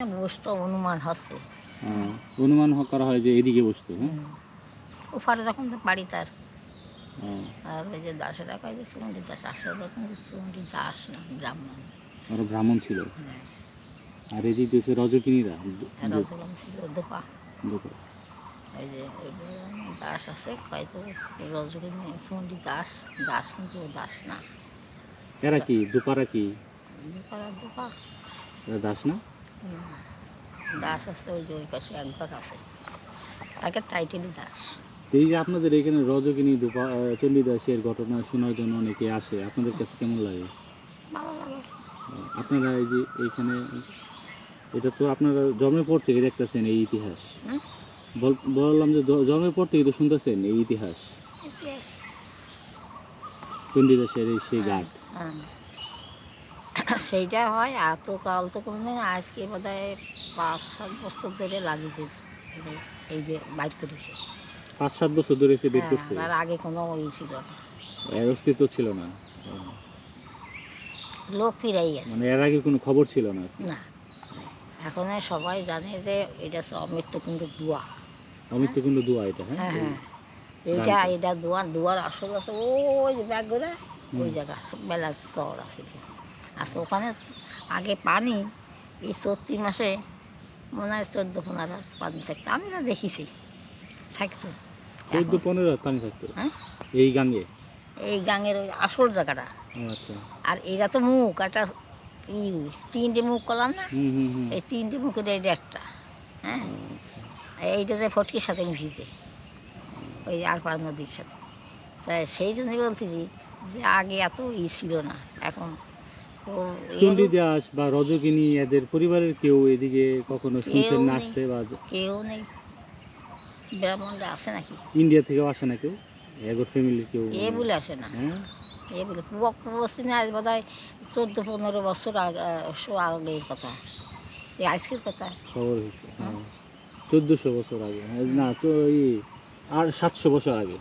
বসতো অনুমান হচ্ছে অনুমান হ- করা হয় যে এদিকে বসতো হ্যাঁ? ওপারে তখন তো বাড়ি তার। আহ, আর ওই যে দাস আসলে দাস না ব্রাহ্মণ। ব্রাহ্মণ ছিল? হ্যাঁ, আর এদিক হচ্ছে রজকিনীরা? ছিল দোপা। দোকান ওই যে দাস আছে হয়তো সুমন্দি দাস দাস কিন্তু দাস না। এরা কি দুপারা কি? দোপা। আর দোপা দাস না। দাস আছে ওই যে ওই পাশে একবার আছে। তাকে টাইটেলই দাস। এই যে আপনাদের এখানে রজকিনী চণ্ডীদাসের ঘটনা শোনার জন্য অনেকে আসে আপনাদের কাছে কেমন লাগে? আপনারা এই যে এইখানে এটা তো আপনারা জন্মের পর থেকে দেখতেছেন এই ইতিহাস। বল- বললাম যে জন্মের পর থেকে তো শুনতেছেন এই ইতিহাস। চণ্ডীদাসের এই সেই ঘাট হ্যাঁ। সেইটা হয়। এত কাল তো কোনোদিন আজকে বোধ হয় পাঁচ সাত বছর ধরে লাগিয়েছে। এই- এই যে বাইর করেছে। পাঁচ সাত বছর ধরে এসে বের হ্যাঁ, করছে? তার আগে কোনো ওই ছিল না। এর অস্তিত্ব ছিল না? লোক ফিরাই গেছে। মানে এর আগে কোনো খবর ছিল না? না। এখন সবাই জানে যে এটা সব মৃত্যুকুণ্ড দুয়া। অমৃত্যকুণ্ড দোয়া এটা হ্যাঁ? হ্যাঁ হ্যাঁ। এইটা এটা দুয়ার দুয়ার আসল আছে ওই ব্যাগ ওই জায়গা বেলা শহর আছে। আচ্ছা ওখানে আগে পানি এই চৈত্রি মাসে মনে হয় চোদ্দ পনেরো পানি থাকতো। আমি না দেখেছি। থাকতো। চোদ্দ পনেরো পানি থাকতো? হ্যাঁ? এই গাঙ্গে? এই গাঙের ওই আসল জায়গাটা। আচ্ছা। আর এরা তো মুখ একটা ই তিনটে মুখ করলাম না? এই তিনটে মুখের এইটা একটা। হ্যাঁ? আচ্ছা। এইটাতে ফটকির সাথে মিশিয়েছে। ওই আরপাড়া নদীর সাথে। তাই সেই জন্যই বলতেছি যে আগে এত ই ছিল না। এখন চণ্ডী দাস বা রজকিনী এদের পরিবারের কেউ এদিকে কখনো শুনছেন না আসতে বা কেউ নেই। ব্রাহ্মণরা আছে নাকি? ইন্ডিয়া থেকেও আসে না কেউ? এগোর ফ্যামিলির কেউ এ বলে আসে না। হ্যাঁ? এ বলে বোধ হয় চোদ্দ পনেরো বছর আগে আগের কথা। এই আজকের কথা। খবর হয়েছে হ্যাঁ। চোদ্দোশো বছর আগে হ্যাঁ, না তো এই আর সাতশো বছর আগে।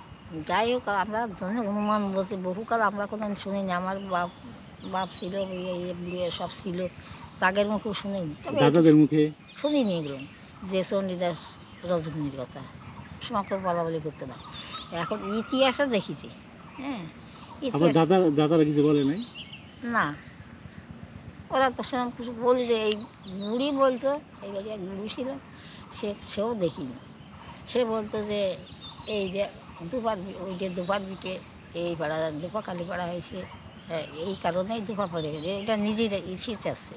যাই হোক আমরা অনুমান বলছি বহুকাল আমরা কোনো শুনিনি। আমার বাপ বাপ ছিল ইয়ে সব ছিল। তাগের মুখেও শুনিনি দাদাদের মুখে? শুনিনি এগুলো। যে চণ্ডীদাস রজনীর কথা সমাকে বলা বলি করতে না। এখন ইতিহাসে দেখেছি। হ্যাঁ আবার দাদা দাদারা কিছু বলে নাই? না। ওরা তো সেরকম কিছু বলি যে এই বুড়ি বলতো এই বাড়ি এক বুড়ি ছিল সে সেও দেখিনি। সে বলতো যে এই যে দুবার বি- ওই যে দুবার বিটে এই পাড়া দুপা কালী পাড়া হয়েছে। হ্যাঁ, এই কারণেই দুপা পড়ে গেছে। এটা নিজের ইসিতে আসছে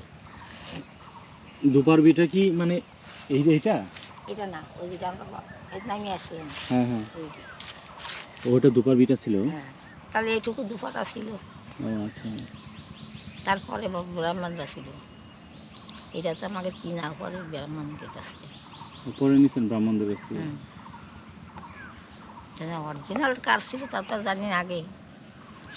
দুপার বিটা কি মানে এই যে এটা? এটা না ওই যে নামে আসলেন হ্যাঁ হ্যাঁ। ওটা দুপার বিটা ছিল? হ্যাঁ। তাহলে এইটুকু দুপাটা ছিল। ও আচ্ছা। তারপরে ব্রাহ্মণরা ছিল। এটা তো আমাকে কিনা পরে ব্রাহ্মণদের কাছ থেকে। পরে নিছেন ব্রাহ্মণদের কাছ অরিজিনাল কার ছিল তা তো জানি আগে।